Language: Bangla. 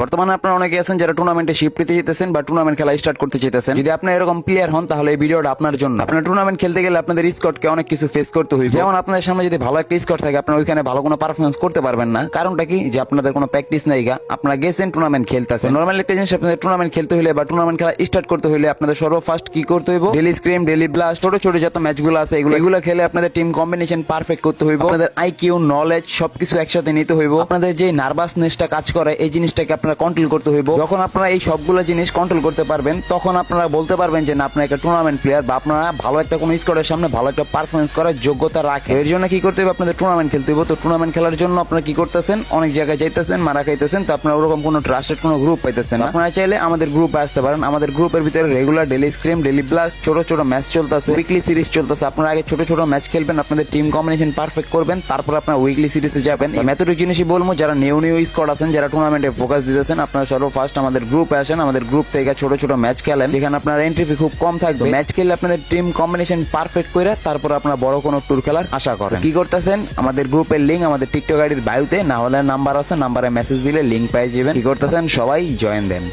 বর্তমানে আপনারা অনেকে আছেন যারা টুর্নামেন্টে শিফট নিতে যেতেছেন বা টুর্নামেন্ট খেলা স্টার্ট করতে চেতেছেন যদি আপনি এরকম প্লেয়ার হন, তাহলে এই ভিডিওটা আপনার জন্য। আপনার টুর্নামেন্ট খেলতে গেলে আপনাদের স্কটকে অনেক কিছু ফেস করতে হইবে। যেমন আপনাদের সামনে যদি ভালো একটা স্কট থাকে, আপনারা ওইখানে ভালো কোনো পারফরমেন্স করতে পারবেন না। কারণটা কি? যে আপনাদের কোনো প্র্যাকটিস নাই গা। আপনারা গেছেন টুর্নামেন্ট খেলতেছেন। নর্মাল একটা জিনিস, আপনাদের টুর্নামেন্ট খেলতে হলে বা টুর্নামেন্ট খেলা স্টার্ট করতে হলে আপনাদের সর্বফার্স্ট কি করতে হইব? ডেলি স্ক্রিম ডেলি ব্লাস্ট ছোট ছোট যত ম্যাচগুলো আছে, এগুলো এগুলো খেলে আপনাদের টিম কম্বিনেশন পারফেক্ট করতে হইব। আপনাদের আইকিউ নলেজ সবকিছু একসাথে নিতে হইব। আপনাদের যে নার্ভাসনেসটা কাজ করে, এই জিনিসটাকে আপনারা কন্ট্রোল করতে হইব। যখন আপনারা এই সবগুলো জিনিস কন্ট্রোল করতে পারবেন, তখন আপনারা বলতে পারবেন যে, না, আপনার একটা টুর্নামেন্ট প্লেয়ার বা আপনারা ভালো একটা কোনো স্কোরের সামনে ভালো একটা পারফরমেন্স করার যোগ্যতা রাখে এর জন্য কি করতে হবে আপনাদের টুর্নামেন্ট খেলতে হবে তো টুর্নামেন্ট খেলার জন্য আপনারা কি করতেছেন? অনেক জায়গায় যাইতেছেন, মারা খাইতেছেন, তো আপনারা ওরকম কোনো ট্রাস্টেড কোনো গ্রুপ পাইতেছেন আপনারা চাইলে আমাদের গ্রুপে আসতে পারেন। আমাদের গ্রুপের ভিতরে regular daily scrim daily blast ছোট ছোট ম্যাচ চলতেছে উইকলি সিরিজ চলতেছে। আপনারা আগে ছোট ছোট ম্যাচ খেলবেন, আপনাদের টিম কম্বিনেশন পারফেক্ট করবেন, তারপর আপনারা উইকলি সিরিজে যাবেন। মেথডিক জিনিসই বলব, যারা নিউ নিউ স্কোয়াড আছেন, যারা টুর্নামেন্টে ফোকাস দিতেছেন আপনারা সর্বফার্স্ট আমাদের গ্রুপে আসেন আমাদের গ্রুপ থেকে ছোট ছোট ম্যাচ খেলেন। যেখানে আপনার এন্ট্রি ফি খুব কম থাকবে। ম্যাচ খেলে আপনাদের টিম কম্বিনেশন পারফেক্ট করে তারপর আপনারা বড় কোনো ট্যুর খেলার আশা করেন। কি করতেছেন? আমাদের গ্রুপের লিঙ্ক আমাদের টিকটক আইডির বায়ুতে না হলে নাম্বার আছে নাম্বারে মেসেজ দিলে লিঙ্ক পেয়ে যাবেন। কি করতেছেন? সবাই জয়েন দেন